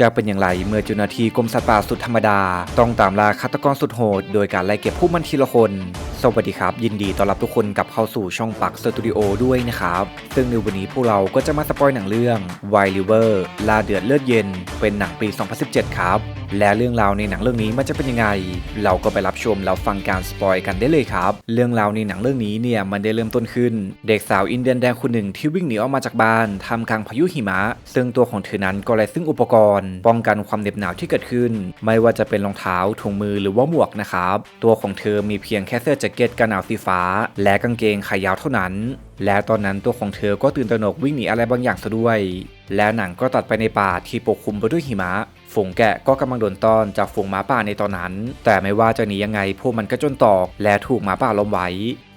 จะเป็นอย่างไรเมื่อเจ้าหน้าที่กรมสัตว์ป่าสุดธรรมดา ต้องตามล่าฆาตกรสุดโหด โดยการไล่เก็บผู้มันทีละคน สวัสดีครับ ยินดีต้อนรับทุกคนกลับเข้าสู่ช่องปักสตูดิโอด้วยนะครับ ซึ่งในวันนี้พวกเราก็จะมาสปอยหนังเรื่อง Wild River ลาเดือดเลือดเย็น เป็นหนังปี 2017 ครับ และเรื่องราวในหนังเรื่องนี้มันจะเป็นยังไง เราก็ไปรับชมแล้วฟังการสปอยกันได้เลยครับ เรื่องราวในหนังเรื่องนี้เนี่ยมันได้เริ่มต้นขึ้น เด็กสาวอินเดียนแดงคนหนึ่งที่วิ่งหนีออกมาจากบ้านทำกลางพายุหิมะ ซึ่งตัวของเธอนั้นก็ไร้ซึ่งอุปกรณ์ป้องกันความเหน็บหนาวที่เกิดขึ้น ไม่ว่าจะเป็นรองเท้าถุงมือหรือว่าหมวกนะครับ ตัวของเธอมีเพียงแค่เสื้อแจ็คเก็ตกันหนาวสีฟ้า และกางเกงขายาวเท่านั้น และตอนนั้นตัวของเธอก็ตื่นตระหนกวิ่งหนีอะไรบางอย่างซะด้วย และหนังก็ตัดไปในป่าที่ปกคลุมไปด้วยหิมะฝูงแกะก็กำลังโดนต้อนจากฝูงหมาป่าในตอนนั้น แต่ไม่ว่าจะหนียังไงพวกมันก็จนตอก และถูกหมาป่าล้มไว้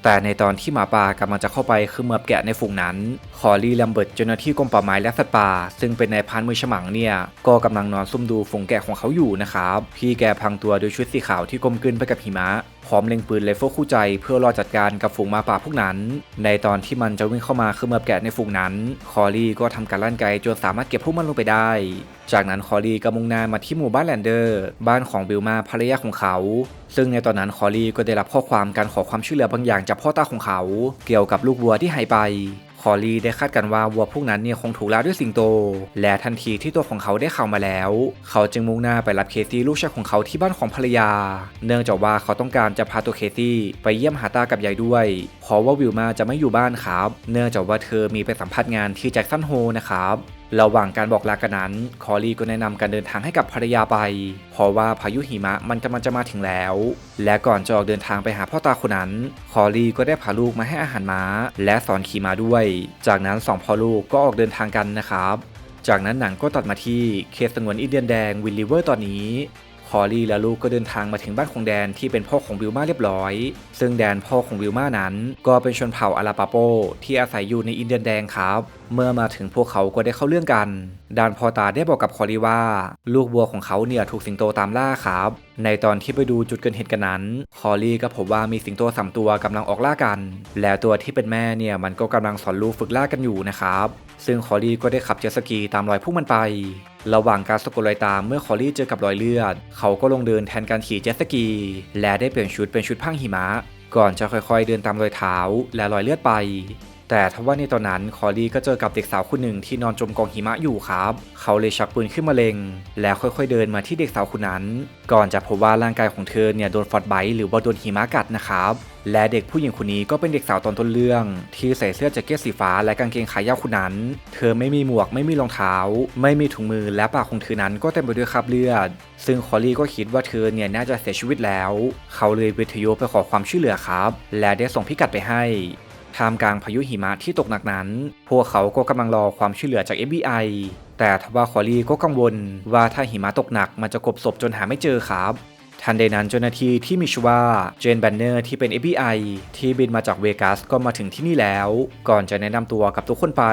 แต่ในตอนที่หมาป่ากำลังจะเข้าไปคือเมือบแกะในฝูงนั้น คอรีแลมเบิร์ตเจ้าหน้าที่กรมป่าไม้และสัตว์ป่า ซึ่งเป็นนายพรานมือฉมังเนี่ยก็กำลังนอนซุ่มดูฝูงแกะของเขาอยู่นะครับพี่แกพรางตัวด้วยชุดสีขาวที่กลมกลืนไปกับหิมะพร้อมเล็งปืนไรเฟิลคู่ใจเพื่อรอจัดการกับฝูงหมาป่าพวกนั้น ในตอนที่มันจะวิ่งเข้ามาคือเมือบแกะในฝูงนั้น คอรีก็ทำการลั่นไกจนสามารถเก็บพวกมันลงไปได้จากนั้นคอรีก็มุ่งหน้ามาที่หมู่บ้านแลนเดอร์ บ้านของบิลมาภรรยาของเขา ซึ่งในตอนนั้นคอรีก็ได้รับข้อความการขอความช่วยเหลือบางอย่างจากพ่อตาของเขา เกี่ยวกับลูกวัวที่หายไปคอรีได้คาดกันว่าวัวพวกนั้นเนี่ยคงถูกล่าด้วยสิงโต และทันทีที่ตัวของเขาได้ข่าวมาแล้ว เขาจึงมุ่งหน้าไปรับเคซี่ลูกชายของเขาที่บ้านของภรรยา เนื่องจากว่าเขาต้องการจะพาตัวเคซี่ไปเยี่ยมหาตากับยายด้วย เพราะว่าวิลมาจะไม่อยู่บ้านครับ เนื่องจากว่าเธอมีไปสัมภาษณ์งานที่แจ็คสันโฮนะครับ ระหว่างการบอกลากันนั้น คอรีก็แนะนำการเดินทางให้กับภรรยาไป เพราะว่าพายุหิมะมันกำลังจะมาถึงแล้ว และก่อนจะออกเดินทางไปหาพ่อตาคนนั้น คอรีก็ได้พาลูกมาให้อาหารม้า และสอนขี่ม้าด้วย จากนั้นสองพ่อลูกก็ออกเดินทางกันนะครับ จากนั้นหนังก็ตัดมาที่เขตสงวนอินเดียนแดงวิลลิเวอร์ตอนนี้ อรีและลูกก็เดินทางมาถึงบ้านของแดนที่เป็นพ่อของวิลมาเรียบร้อย ซึ่งแดนพ่อของวิลมานั้น ก็เป็นชนเผ่าอาราปาโป ที่อาศัยอยู่ในอินเดียนแดงครับ เมื่อมาถึงพวกเขาก็ได้เข้าเรื่องกันดานพอตาได้บอกกับคอรีว่า ลูกบัวของเขาเนี่ยถูกสิงโตตามล่าครับในตอนที่ไปดูจุดเกิดเหตุกันนั้น คอรีก็พบว่ามีสิงโตสามตัวกำลังออกล่ากัน และตัวที่เป็นแม่เนี่ยมันก็กำลังสอนลูกฝึกล่ากันอยู่นะครับ ซึ่งคอรีก็ได้ขับเจ็ตสกีตามรอยพวกมันไป ระหว่างการสะกดรอยตามเมื่อคอรี่เจอกับรอยเลือด เขาก็ลงเดินแทนการขี่เจ็ตสกี และได้เปลี่ยนชุดเป็นชุดพังหิมะ ก่อนจะค่อยๆเดินตามรอยเท้าและรอยเลือดไป แต่ทว่าในตอนนั้นคอรีก็เจอกับเด็กสาวคนหนึ่งที่นอนจมกองหิมะอยู่ครับ เขาเลยชักปืนขึ้นมาเล็ง แล้วค่อยๆเดินมาที่เด็กสาวคนนั้น ก่อนจะพบว่าร่างกายของเธอเนี่ยโดนฟอดไบต์หรือว่าโดนหิมะกัดนะครับและเด็กผู้หญิงคนนี้ก็เป็นเด็กสาวตอนต้นเรื่อง ที่ใส่เสื้อแจ็คเก็ตสีฟ้าและกางเกงขายาวคนนั้น เธอไม่มีหมวกไม่มีรองเท้า ไม่มีถุงมือและปากของเธอนั้นก็เต็มไปด้วยคราบเลือด ซึ่งคอรี่ก็คิดว่าเธอเนี่ยน่าจะเสียชีวิตแล้ว เขาเลยวิทยุไปขอความช่วยเหลือครับ และได้ส่งพิกัดไปให้ ท่ามกลางพายุหิมะที่ตกหนักนั้น พวกเขาก็กำลังรอความช่วยเหลือจาก FBI แต่ทว่าคอรีก็กังวลว่าถ้าหิมะตกหนักมันจะกบศพจนหาไม่เจอครับทันใดนั้นเจ้าหน้าที่ที่มีชื่อว่าเจนแบนเนอร์ที่เป็น FBI ที่บินมาจากเวกัสก็มาถึงที่นี่แล้ว ก่อนจะแนะนำตัวกับทุกคนไป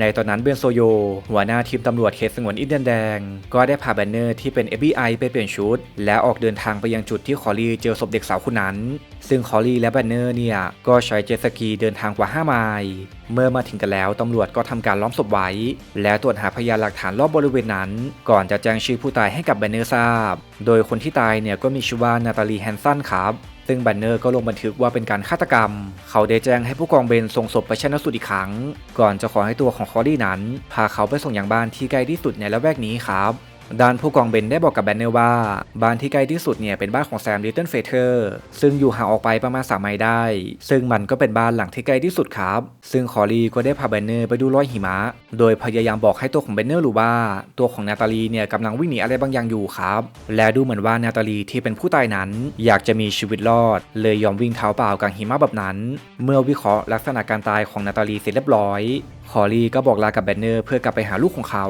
ในตอนนั้นเบนโซโย หัวหน้าทีมตำรวจเขตสงวนอินเดียนแดง ก็ได้พาแบนเนอร์ที่เป็น FBI ไปเปลี่ยนชุด และออกเดินทางไปยังจุดที่คอรีเจอศพเด็กสาวคนนั้น ซึ่งคอรีและแบนเนอร์เนี่ย ก็ใช้เจ็ตสกีเดินทางกว่า 5 ไมล์เมื่อมาถึงกันแล้วตำรวจก็ทำการล้อมศพไว้ และตรวจหาพยานหลักฐานรอบบริเวณนั้น ก่อนจะแจ้งชื่อผู้ตายให้กับแบนเนอร์ทราบ โดยคนที่ตายเนี่ยก็มีชื่อว่านาตาลีแฮนสันครับ ซึ่งแบนเนอร์ก็ลงบันทึกว่าเป็นการฆาตกรรม เขาได้แจ้งให้ผู้กองเบนส่งศพไปชันสูตรอีกครั้ง ก่อนจะขอให้ตัวของคอรี่นั้น พาเขาไปส่งยังบ้านที่ใกล้ที่สุดในละแวกนี้ครับ ด้านผู้กองเบนได้บอกกับแบนเนอร์ว่า บ้านที่ใกล้ที่สุดเนี่ยเป็นบ้านของแซมลิตเติ้ลเฟเธอร์ซึ่งอยู่ห่างออกไปประมาณ3ไมล์ได้ ซึ่งมันก็เป็นบ้านหลังที่ใกล้ที่สุดครับ ซึ่งคอรีก็ได้พาแบนเนอร์ไปดูรอยหิมะ โดยพยายามบอกให้ตัวของแบนเนอร์รู้ว่า ตัวของนาตาลีเนี่ยกำลังวิ่งหนีอะไรบางอย่างอยู่ครับ และดูเหมือนว่านาตาลีที่เป็นผู้ตายนั้น อยากจะมีชีวิตรอด เลยยอมวิ่งเท้าเปล่ากลางหิมะแบบนั้น เมื่อวิเคราะห์ลักษณะการตายของนาตาลีเสร็จเรียบร้อย คอรีก็บอกลากับแบนเนอร์เพื่อกลับไปหาลูกของเขา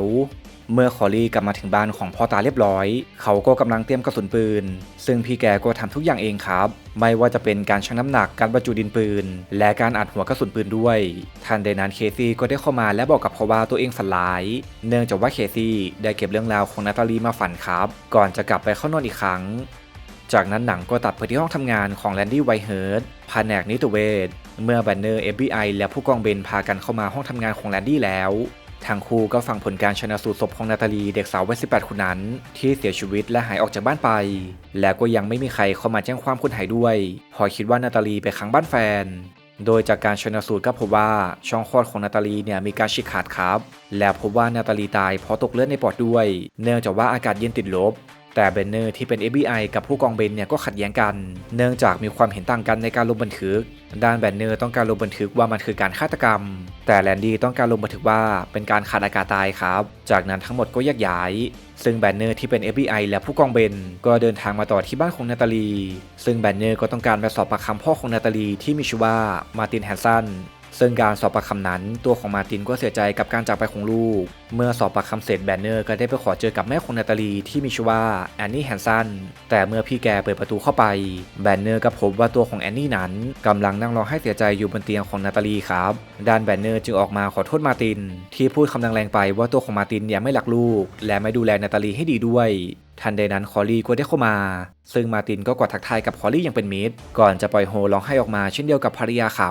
เมื่อคอรี่กลับมาถึงบ้านของพ่อตาเรียบร้อย เขาก็กำลังเตรียมกระสุนปืน ซึ่งพี่แกก็ทำทุกอย่างเองครับ ไม่ว่าจะเป็นการชั่งน้ำหนักการบรรจุดินปืน และการอัดหัวกระสุนปืนด้วย ทันใดนั้นเคซี่ก็ได้เข้ามาและบอกกับเขาว่าตัวเองฝันร้าย เนื่องจากว่าเคซี่ได้เก็บเรื่องราวของนาตาลีมาฝันครับ ก่อนจะกลับไปเข้านอนอีกครั้งจากนั้นหนังก็ตัดไปที่ห้องทำงานของแลนดี้ไวเฮิร์ดแผนกนิติเวชเมื่อแบนเนอร์ FBI และผู้กองเบนพากันเข้ามาห้องทำงานของแลนดี้แล้ว ทางคู่ก็ฟังผลการชนะสูตรศพของนาตาลีเด็กสาววัย 18 คนนั้น ที่เสียชีวิตและหายออกจากบ้านไป และก็ยังไม่มีใครเข้ามาแจ้งความคนหายด้วยพอคิดว่านาตาลีไปค้างบ้านแฟน โดยจากการชนสูตรก็พบว่าช่องคลอดของนาตาลีเนี่ยมีการฉีกขาดครับ และพบว่านาตาลีตายเพราะตกเลือดในปอดด้วย เนื่องจากว่าอากาศเย็นติดลบ แต่เบนเนอร์ที่เป็น FBI กับผู้กองเบนเนี่ยก็ขัดแย้งกัน เนื่องจากมีความเห็นต่างกันในการลงบันทึก ด้านแบนเนอร์ต้องการลงบันทึกว่ามันคือการฆาตกรรม แต่แลนดี้ต้องการลงบันทึกว่าเป็นการขาดอากาศตายครับ จากนั้นทั้งหมดก็แยกย้าย ซึ่งแบนเนอร์ที่เป็น FBI และผู้กองเบน ก็เดินทางมาต่อที่บ้านของนาตาลี ซึ่งแบนเนอร์ก็ต้องการไปสอบปากคำพ่อของนาตาลีที่มีชื่อว่ามาร์ตินแฮนสัน ซึ่งการสอบปากคำนั้น ตัวของมาตินก็เสียใจกับการจากไปของลูก เมื่อสอบปากคำเสร็จแบนเนอร์ก็ได้ไปขอเจอกับแม่ของนาตาลีที่มีชื่อว่าแอนนี่แฮนสันแต่เมื่อพี่แกเปิดประตูเข้าไปแบนเนอร์ก็พบว่าตัวของแอนนี่นั้นกำลังนั่งร้องไห้เสียใจอยู่บนเตียงของนาตาลีครับด้านแบนเนอร์จึงออกมาขอโทษมาติน ที่พูดคำแรงๆไปว่าตัวของมาตินเนี่ยไม่รักลูก และไม่ดูแลนาตาลีให้ดีด้วยทันใดนั้นคอรีก็ได้เข้ามา ซึ่งมาตินก็กอดทักทายกับคอรี่อย่างเป็นมิตร ก่อนจะปล่อยโฮร้องไห้ออกมาเช่นเดียวกับภรรยาเขา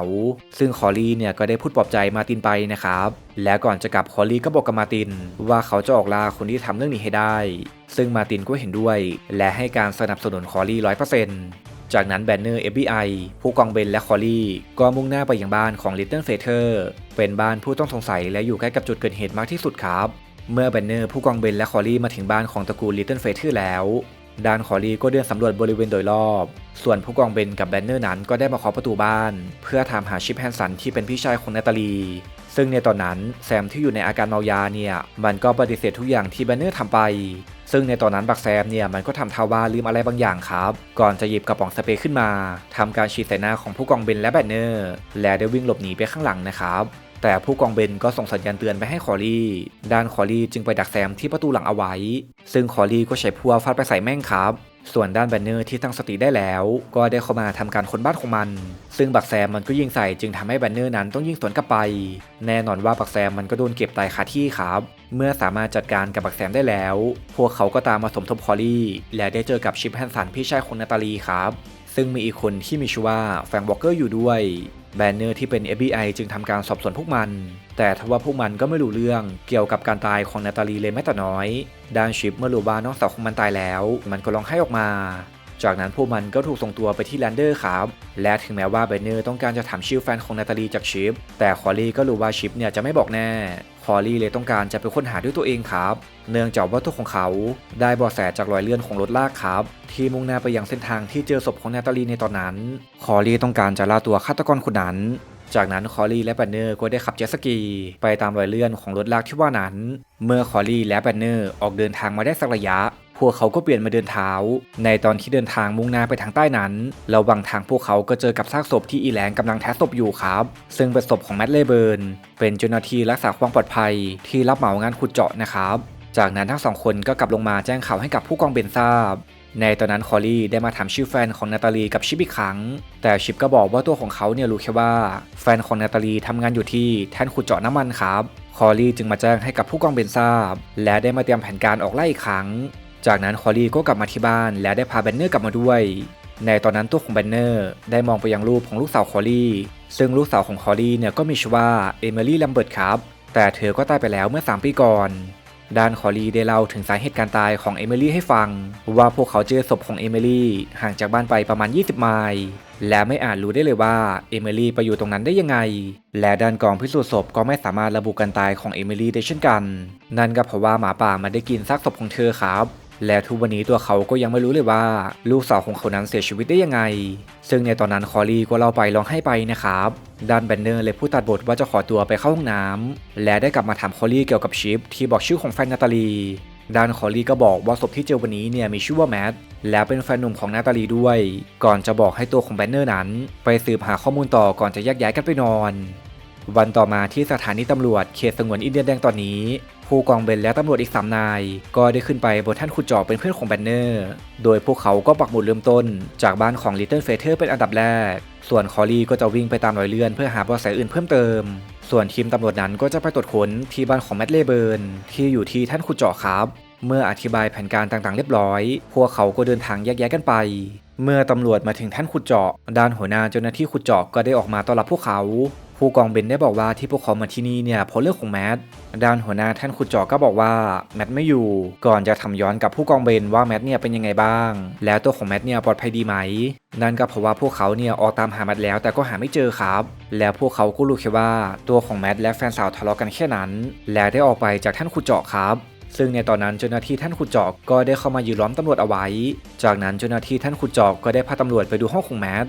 ซึ่งคอรี่เนี่ยก็ได้พูดปลอบใจมาตินไปนะครับ และก่อนจะกลับคอรี่ก็บอกกับมาติน ว่าเขาจะออกลาคนที่ทำเรื่องนี้ให้ได้ ซึ่งมาตินก็เห็นด้วย และให้การสนับสนุนคอรี่ร้อยเปอร์เซ็นต์จากนั้นแบนเนอร์ FBI ผู้กองเบนและคอรี่ ก็มุ่งหน้าไปยังบ้านของลิตเติ้ลเฟเธอร์เป็นบ้านผู้ต้องสงสัยและอยู่ใกล้กับจุดเกิดเหตุมากที่สุดครับ เมื่อแบนเนอร์ผู้กองเบนและคอรี่มาถึงบ้านของตระกูลลิตเติ้ลเฟเธอร์แล้ว ดานคอรีก็เดินสำรวจบริเวณโดยรอบ ส่วนผู้กองเบนกับแบนเนอร์นั้นก็ได้มาเคาะประตูบ้าน เพื่อถามหาชิปแฮนสันที่เป็นพี่ชายของนาตาลี ซึ่งในตอนนั้นแซมที่อยู่ในอาการเมายาเนี่ยมันก็ปฏิเสธทุกอย่างที่แบนเนอร์ทำไป ซึ่งในตอนนั้นบักแซมเนี่ยมันก็ทำท่าว่าลืมอะไรบางอย่างครับ ก่อนจะหยิบกระป๋องสเปรย์ขึ้นมาทำการฉีดใส่หน้าของผู้กองเบนและแบนเนอร์ และได้วิ่งหลบหนีไปข้างหลังนะครับ แต่ผู้กองเบนก็ส่งสัญญาณเตือนไปให้คอรี่ ด้านคอรี่จึงไปดักแซมที่ประตูหลังเอาไว้ ซึ่งคอรี่ก็ใช้พัวฟาดไปใส่แม่งครับ ส่วนด้านแบนเนอร์ที่ตั้งสติได้แล้ว ก็ได้เข้ามาทำการค้นบ้านของมัน ซึ่งบักแซมมันก็ยิงใส่จึงทำให้แบนเนอร์นั้นต้องยิงสวนกลับไป แน่นอนว่าบักแซมมันก็โดนเก็บตายคาที่ครับ เมื่อสามารถจัดการกับบักแซมได้แล้ว พวกเขาก็ตามมาสมทบคอรี่และได้เจอกับชิปแฮนสันพี่ชายของนาตาลีครับ ซึ่งมีอีกคนที่มีชื่อว่าแฟงค์วอลเกอร์อยู่ด้วย แบนเนอร์ที่เป็น FBI จึงทำการสอบสวนพวกมัน แต่ทว่าพวกมันก็ไม่รู้เรื่องเกี่ยวกับการตายของนาตาลีเลยแม้แต่น้อย ด้านชิปเมื่อรู้ว่าน้องสาวของมันตายแล้ว มันก็ร้องไห้ออกมา จากนั้นพวกมันก็ถูกส่งตัวไปที่แลนเดอร์ครับและถึงแม้ว่าแบนเนอร์ต้องการจะถามชื่อแฟนของนาตาลีจากชิป แต่คอรี่ก็รู้ว่าชิปเนี่ยจะไม่บอกแน่คอรี่เลยต้องการจะไปค้นหาด้วยตัวเองครับ เนื่องจากว่าตัวของเขาได้บาะแสจากรอยเลื่อนของรถลากครับ ที่มุ่งหน้าไปยังเส้นทางที่เจอศพของนาตาลีในตอนนั้น คอรี่ต้องการจะล่าตัวฆาตกรคนนั้น จากนั้นคอรี่และแบนเนอร์ก็ได้ขับเจ็ตสกี ไปตามรอยเลื่อนของรถลากที่ว่านั้น เมื่อคอรี่และแบนเนอร์ออกเดินทางมาได้สักระยะ วกเขาก็เปลี่ยนมาเดินเท้า ในตอนที่เดินทางมุ่งหน้าไปทางใต้นั้นระหว่างทางพวกเขาก็เจอกับซากศพที่อีแลนกำลังแทะศพอยู่ครับ ซึ่งเป็นศพของแมดเลเบิร์นเป็นเจ้าหน้าที่รักษาความปลอดภัย ที่รับเหมางานขุดเจาะนะครับ จากนั้นทั้งสองคนก็กลับลงมาแจ้งข่าวให้กับผู้กองเบนทราบในตอนนั้นคอรี่ได้มาถามชื่อแฟนของนาตาลีกับชิปอีกครั้ง แต่ชิปก็บอกว่าตัวของเขาเนี่ยรู้แค่ว่า แฟนของนาตาลีทำงานอยู่ที่แท่นขุดเจาะน้ำมันครับ คอรี่จึงมาแจ้งให้กับผู้กองเบนทราบ และได้มาเตรียมแผนการออกไล่อีกครั้ง จากนั้นคอรี่ก็กลับมาที่บ้านและได้พาแบนเนอร์กลับมาด้วย ในตอนนั้นตัวของแบนเนอร์ได้มองไปยังรูปของลูกสาวคอรี่ซึ่งลูกสาวของคอรี่เนี่ยก็มีชื่อว่าเอมิลี่แลมเบิร์ตครับ แต่เธอก็ตายไปแล้วเมื่อ 3 ปีก่อนด้านคอรีได้เล่าถึงสาเหตุการตายของเอมิลี่ให้ฟัง ว่าพวกเขาเจอศพของเอมิลี่ห่างจากบ้านไปประมาณ 20 ไมล์และไม่อาจรู้ได้เลยว่าเอมิลี่ไปอยู่ตรงนั้นได้ยังไง และด้านกองพิสูจน์ศพก็ไม่สามารถระบุการตายของเอมิลี่ได้เช่นกัน นั่นก็เพราะว่าหมาป่ามันได้กินซากศพของเธอครับ และทุกวันนี้ตัวเขาก็ยังไม่รู้เลยว่า ลูกสาวของเขานั้นเสียชีวิตได้ยังไง ซึ่งในตอนนั้นคอรีก็เล่าไปร้องไห้ไปนะครับด้านแบนเนอร์เลยพูดตัดบทว่าจะขอตัวไปเข้าห้องน้ำและได้กลับมาถามคอรีเกี่ยวกับชิปที่บอกชื่อของแฟนนาตาลีด้านคอรีก็บอกว่าศพที่เจอวันนี้เนี่ยมีชื่อว่าแมทและเป็นแฟนหนุ่มของนาตาลีด้วย ก่อนจะบอกให้ตัวของแบนเนอร์นั้น ไปสืบหาข้อมูลต่อก่อนจะแยกย้ายกันไปนอน วันต่อมาที่สถานีตำรวจเขตสงวนอินเดียแดงตอนนี้ ผู้กองเบนและตำรวจอีกสามนาย ก็ได้ขึ้นไปบนท่านขุดเจาะเป็นเพื่อนของแบนเนอร์ โดยพวกเขาก็ปักหมุดเริ่มต้น จากบ้านของลิตเติ้ลเฟเธอร์เป็นอันดับแรก ส่วนคอรี่ก็จะวิ่งไปตามรอยเลื่อนเพื่อหาเบาะแสอื่นเพิ่มเติม ส่วนทีมตำรวจนั้นก็จะไปตรวจค้นที่บ้านของแมดเลเบิร์นที่อยู่ที่ท่านขุดเจาะครับ เมื่ออธิบายแผนการต่างๆ เรียบร้อย พวกเขาก็เดินทางแยกย้ายกันไปเมื่อตำรวจมาถึงท่านขุดเจาะ ด้านหัวหน้าเจ้าหน้าที่ขุดเจาะก็ได้ออกมาต้อนรับพวกเขา ผู้กองเบนได้บอกว่าที่พวกเขามาที่นี่เนี่ยเพราะเรื่องของแมทด้านหัวหน้าท่านขุดเจาะก็บอกว่าแมทไม่อยู่ก่อนจะทำย้อนกับผู้กองเบนว่าแมทเนี่ยเป็นยังไงบ้าง แล้วตัวของแมทเนี่ยปลอดภัยดีไหม นั่นก็เพราะว่าพวกเขาเนี่ยออกตามหาแมทแล้วแต่ก็หาไม่เจอครับ แล้วพวกเขาก็รู้แค่ว่าตัวของแมทและแฟนสาวทะเลาะกันแค่นั้น และได้ออกไปจากท่านขุดเจาะครับซึ่งในตอนนั้นเจ้าหน้าที่ท่านขุดเจาะก็ได้เข้ามายืนล้อมตำรวจเอาไว้ จากนั้นเจ้าหน้าที่ท่านขุดเจาะก็ได้พาตำรวจไปดูห้องของแมท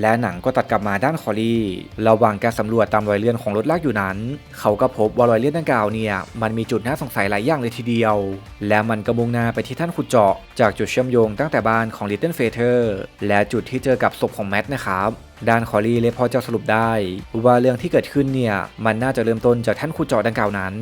และหนังก็ตัดกลับมาด้านคอรี่ระหว่างการสำรวจตามรอยเลื่อนของรถลากอยู่นั้น เขาก็พบว่ารอยเลื่อนดังกล่าวเนี่ยมันมีจุดน่าสงสัยหลายอย่างเลยทีเดียว และมันก็มุ่งหน้าไปที่ท่านขุดเจาะ จากจุดเชื่อมโยงตั้งแต่บ้านของลิตเติ้ลเฟเธอร์และจุดที่เจอกับศพของแมทนะครับด้านคอรี่เลยพอจะสรุปได้ ว่าเรื่องที่เกิดขึ้นเนี่ยมันน่าจะเริ่มต้นจากท่านขุดเจาะดังกล่าวนั้น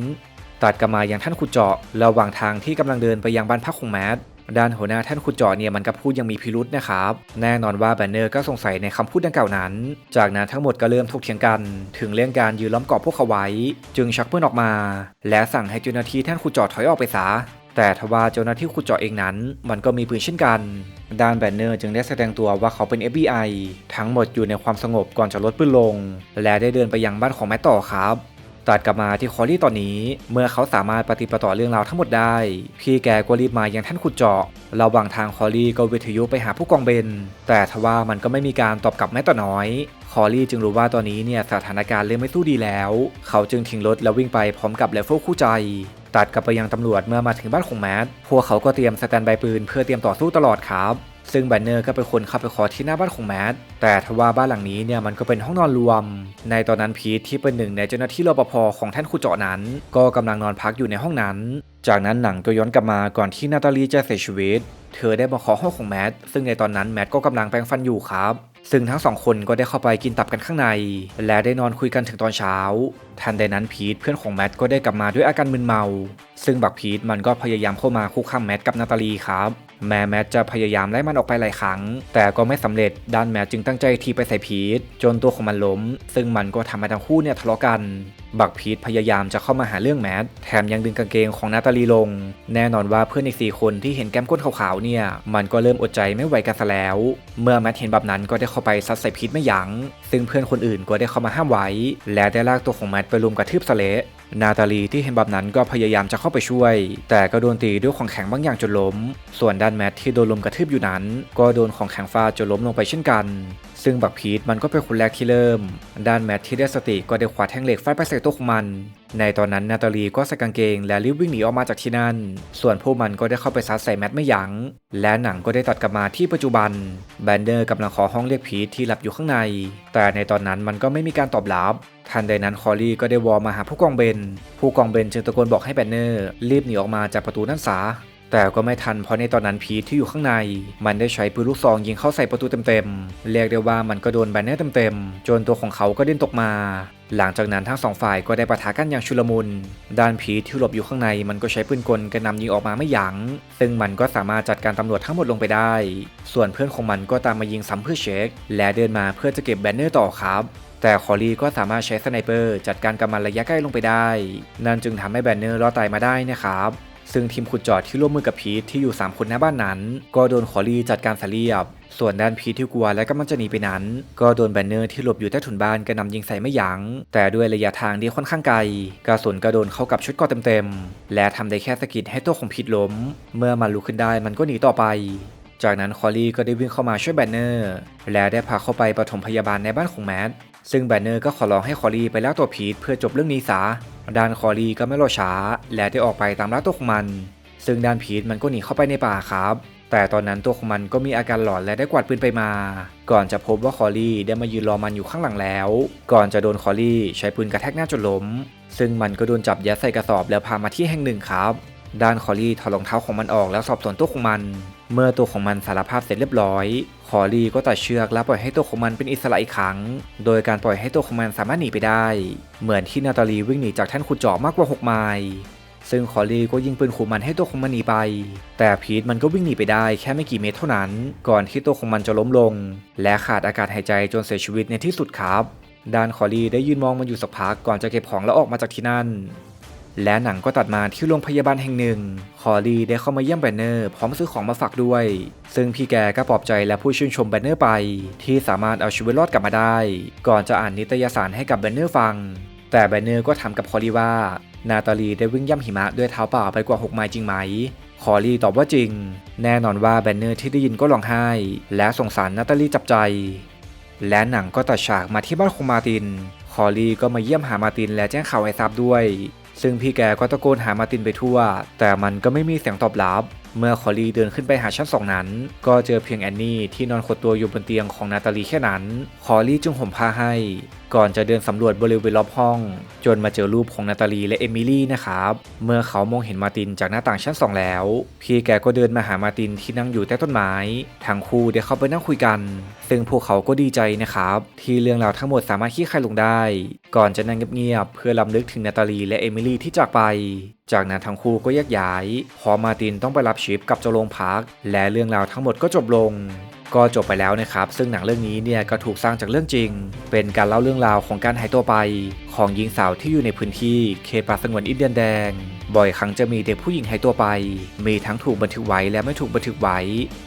ตัดกลับมาอยังท่านขุดเจาะ ระหว่างทางที่กำลังเดินไปยังบ้านพักของแมท ด้านหัวหน้าท่านขุดเจาะเนี่ยมันก็พูดยังมีพิรุษนะครับ แน่นอนว่าแบนเนอร์ก็สงสัยในคำพูดดังกล่าวนั้น จากนั้นทั้งหมดก็เริ่มถกเถียงกัน ถึงเรื่องการยืนล้อมกรอบพวกเขาไว้ จึงชักปืนออกมา และสั่งให้เจ้าหน้าที่ท่านขุดเจาะถอยออกไปซะแต่ทว่าเจ้าหน้าที่ขุดเจาะเองนั้น มันก็มีปืนเช่นกัน ด้านแบนเนอร์จึงได้แสดงตัวว่าเขาเป็น FBI ทั้งหมดอยู่ในความสงบก่อนจะลดปืนลง และได้เดินไปยังบ้านของแมตต่อครับ ตัดกลับมาที่คอรี่ตอนนี้ เมื่อเขาสามารถปฏิปต่อเรื่องราวทั้งหมดได้ พี่แกก็รีบมายังท่านขุดเจาะระหว่างทางคอรี่ก็วิทยุไปหาผู้กองเบน แต่ทว่ามันก็ไม่มีการตอบกลับแม้แต่น้อย คอรี่จึงรู้ว่าตอนนี้เนี่ยสถานการณ์เริ่มไม่สู้ดีแล้ว เขาจึงทิ้งรถแล้ววิ่งไปพร้อมกับแรฟเฟิลคู่ใจ ตัดกลับไปยังตำรวจเมื่อมาถึงบ้านของแมทพวกเขาก็เตรียมสแตนบายปืนเพื่อเตรียมต่อสู้ตลอดครับ ซึ่งแบนเนอร์ก็เป็นคนเข้าไปขอที่หน้าบ้านของแมทแต่ทว่าบ้านหลังนี้เนี่ยมันก็เป็นห้องนอนรวม ในตอนนั้นพีทที่เป็นหนึ่งในเจ้าหน้าที่รปภของท่านขุเจาะนั้น ก็กำลังนอนพักอยู่ในห้องนั้น จากนั้นหนังก็ย้อนกลับมาก่อนที่นาตาลีจะเสียชีวิต เธอได้มาขอห้องของแมทซึ่งในตอนนั้นแมทก็กำลังแปรงฟันอยู่ครับซึ่งทั้งสองคนก็ได้เข้าไปกินตับกันข้างใน และได้นอนคุยกันถึงตอนเช้า ทันใดนั้นพีทเพื่อนของแมทก็ได้กลับมาด้วยอาการมึนเมา ซึ่งบักพีทมันก็พยายามเข้ามาคุกคามแมทกับนาตาลีครับแม้แมทจะพยายามไล่มันออกไปหลายครั้ง แต่ก็ไม่สำเร็จด้านแมทจึงตั้งใจทีไปใส่พีทจนตัวของมันล้ม ซึ่งมันก็ทำให้ทั้งคู่เนี่ยทะเลาะกัน บักพีทพยายามจะเข้ามาหาเรื่องแมทแถมยังดึงกางเกงของนาตาลีลง แน่นอนว่าเพื่อนอีกสี่คนที่เห็นแก้มก้นขาวๆเนี่ยมันก็เริ่มอดใจไม่ไหวกันซะแล้ว เมื่อแมทเห็นแบบนั้นก็ได้เข้าไปซัดใส่พีทไม่ยัง้ง ซึ่งเพื่อนคนอื่นก็ได้เข้ามาห้ามไว้ และได้ลากตัวของแมทไปรุมกระทืบสเละนาตาลีที่เห็นแบบนั้นก็พยายามจะเข้าไปช่วย แต่ก็โดนตีด้วยของแข็งบางอย่างจนล้ม ส่วนด้านแมทที่โดนลมกระทืบอยู่นั้น ก็โดนของแข็งฟาจนล้มลงไปเช่นกัน ซึ่งบักพีทมันก็เป็นคนแรกที่เริ่ม ด้านแมทที่ได้สติก็ได้คว้าแท่งเหล็กฟาดไปใส่ตัวของมัน ในตอนนั้นนาตาลีก็ใส่กางเกงและรีบวิ่งหนีออกมาจากที่นั่น ส่วนพวกมันก็ได้เข้าไปซัดใส่แมทไม่ยัง้ง และหนังก็ได้ตัดกลับมาที่ปัจจุบัน แบนเดอร์กำลังขอห้องเรียกพีทที่หลับอยู่ข้างใน แต่ในตอนนั้นมันก็ไม่มีการตอบรับทันใดนั้นคอรี่ก็ได้วอลมาหาผู้กองเบน ผู้กองเบนจึงตะโกนบอกให้แบนเนอร์ รีบหนีออกมาจากประตูนั่นซะ แต่ก็ไม่ทันเพราะในตอนนั้นพีทที่อยู่ข้างใน มันได้ใช้ปืนลูกซองยิงเข้าใส่ประตูเต็มๆ เรียกได้ว่ามันก็โดนแบนเนอร์เต็มๆ จนตัวของเขาก็ดิ้นตกมา หลังจากนั้นทั้งสองฝ่ายก็ได้ปะทะกันอย่างชุลมุน ด้านพีทที่หลบอยู่ข้างในมันก็ใช้ปืนกลกระหนำยิงออกมาไม่ยัง้ง ซึ่งมันก็สามารถจัดการตำรวจทั้งหมดลงไปได้ ส่วนเพื่อนของมันก็ตามมายิงซ้ำเพื่อเช็ค และเดินมาเพื่อจะเก็บแบนเนอร์ต่อครับแต่คอรีก็สามารถใช้สไนเปอร์จัดการกับมันระยะใกล้ลงไปได้ นั่นจึงทำให้แบนเนอร์รอดตายมาได้นะครับ ซึ่งทีมขุดเจอดที่ร่วมมือกับพีทที่อยู่ 3 คนหน้าบ้านนั้น ก็โดนคอรีจัดการสเลียบ ส่วนด้านพีทที่กลัวและกำลังจะหนีไปนั้น ก็โดนแบนเนอร์ที่หลบอยู่ใต้ถุนบ้านกระนำยิงใส่ไม่ยัง้ง แต่ด้วยระยะทางที่ค่อนข้างไกล กระสุนก็โดนเข้ากับชุดกราะเต็มๆ และทำได้แค่สะกิดให้ตัวของพีทล้ม เมื่อมันลุกขึ้นได้มันก็หนีต่อไปจากนั้นคอรี่ก็ได้วิ่งเข้ามาช่วยแบนเนอร์ และได้พาเข้าไปปฐมพยาบาลในบ้านของแมท ซึ่งแบนเนอร์ก็ขอร้องให้คอรีไปล่าตัวพีทเพื่อจบเรื่องนี้ซะด้านคอรีก็ไม่รอช้า และได้ออกไปตามล่าตัวของมัน ซึ่งด้านพีทมันก็หนีเข้าไปในป่าครับ แต่ตอนนั้นตัวของมันก็มีอาการหลอนและได้กวาดปืนไปมา ก่อนจะพบว่าคอรีได้มายืนรอมันอยู่ข้างหลังแล้ว ก่อนจะโดนคอรีใช้ปืนกระแทกหน้าจนล้ม ซึ่งมันก็โดนจับยัดใส่กระสอบแล้วพามาที่แห่งหนึ่งครับ ด้านคอรีถอดรองเท้าของมันออกแล้วสอบสวนตัวของมัน เมื่อตัวของมันสารภาพเสร็จเรียบร้อยคอรีก็ตัดเชือกและปล่อยให้ตัวของมันเป็นอิสระอีกครั้ง โดยการปล่อยให้ตัวของมันสามารถหนีไปได้ เหมือนที่นาตาลีวิ่งหนีจากท่านขุดเจาะมากกว่า 6 ไมล์ซึ่งคอรีก็ยิงปืนขู่มันให้ตัวของมันหนีไป แต่พีทมันก็วิ่งหนีไปได้แค่ไม่กี่เมตรเท่านั้น ก่อนที่ตัวของมันจะล้มลง และขาดอากาศหายใจจนเสียชีวิตในที่สุดครับด้านคอรีได้ยืนมองมันอยู่สักพักก่อนจะเก็บของแล้วออกมาจากที่นั่น และหนังก็ตัดมาที่โรงพยาบาลแห่งหนึ่ง คอรีได้เข้ามาเยี่ยมแบนเนอร์พร้อมซื้อของมาฝากด้วย ซึ่งพี่แกก็ปลอบใจและผู้ชื่นชมแบนเนอร์ไป ที่สามารถเอาชีวิตรอดกลับมาได้ ก่อนจะอ่านนิตยสารให้กับแบนเนอร์ฟัง แต่แบนเนอร์ก็ถามกับคอรีว่า นาตาลีได้วิ่งย่ำหิมะด้วยเท้าเปล่าไปกว่า 6 ไมล์จริงไหม คอรีตอบว่าจริง แน่นอนว่าแบนเนอร์ที่ได้ยินก็ร้องไห้ และสงสารนาตาลีจับใจ และหนังก็ตัดฉากมาที่บ้านของมาติน คอรีก็มาเยี่ยมหามาตินและแจ้งข่าวให้ทราบด้วย ซึ่งพี่แกก็ตะโกนหามาตินไปทั่ว แต่มันก็ไม่มีเสียงตอบรับ เมื่อคอรีเดินขึ้นไปหาชั้นสองนั้น ก็เจอเพียงแอนนี่ที่นอนขดตัวอยู่บนเตียงของนาตาลีแค่นั้น คอรีจึงห่มผ้าให้ ก่อนจะเดินสำรวจบริเวณรอบห้อง จนมาเจอรูปของนาตาลีและเอมิลี่นะครับ เมื่อเขามองเห็นมาตินจากหน้าต่างชั้นสองแล้ว พี่แกก็เดินมาหามาตินที่นั่งอยู่ใต้ต้นไม้ทั้งคู่ได้เข้าไปนั่งคุยกัน ซึ่งพวกเขาก็ดีใจนะครับ ที่เรื่องราวทั้งหมดสามารถคลี่คลายลงได้ ก่อนจะนั่งเงียบๆเพื่อลำลึกถึงนาตาลีและเอมิลี่ที่จากไปจากนั้นทั้งคู่ก็แยกย้าย พอมาตินต้องไปรับชิปกลับเจ้าโรงพัก และเรื่องราวทั้งหมดก็จบลง ก็จบไปแล้วนะครับ ซึ่งหนังเรื่องนี้เนี่ยก็ถูกสร้างจากเรื่องจริง เป็นการเล่าเรื่องราวของการหายตัวไป ของหญิงสาวที่อยู่ในพื้นที่เขตป่าสงวนอินเดียนแดง บ่อยครั้งจะมีเด็กผู้หญิงหายตัวไป มีทั้งถูกบันทึกไว้และไม่ถูกบันทึกไว้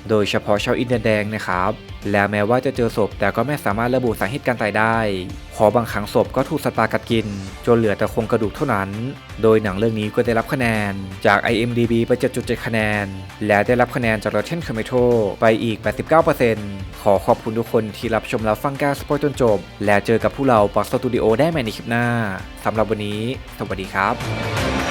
โดยเฉพาะชาวอินเดียแดงนะครับ และแม้ว่าจะเจอศพแต่ก็ไม่สามารถระบุสาเหตุการตายได้เพราะบางครั้งศพก็ถูกสตาร์กัดกิน จนเหลือแต่โครงกระดูกเท่านั้น โดยหนังเรื่องนี้ก็ได้รับคะแนนจาก IMDB ไป 7.7 คะแนน และได้รับคะแนนจาก Rotten Tomato ไปอีก 89%ขอขอบคุณทุกคนที่รับชมแล้วฟังการสปอยจนจบ และเจอกับผู้เราปักสตูดิโอได้ใหม่ในคลิปหน้าสำหรับวันนี้ สวัสดีครับ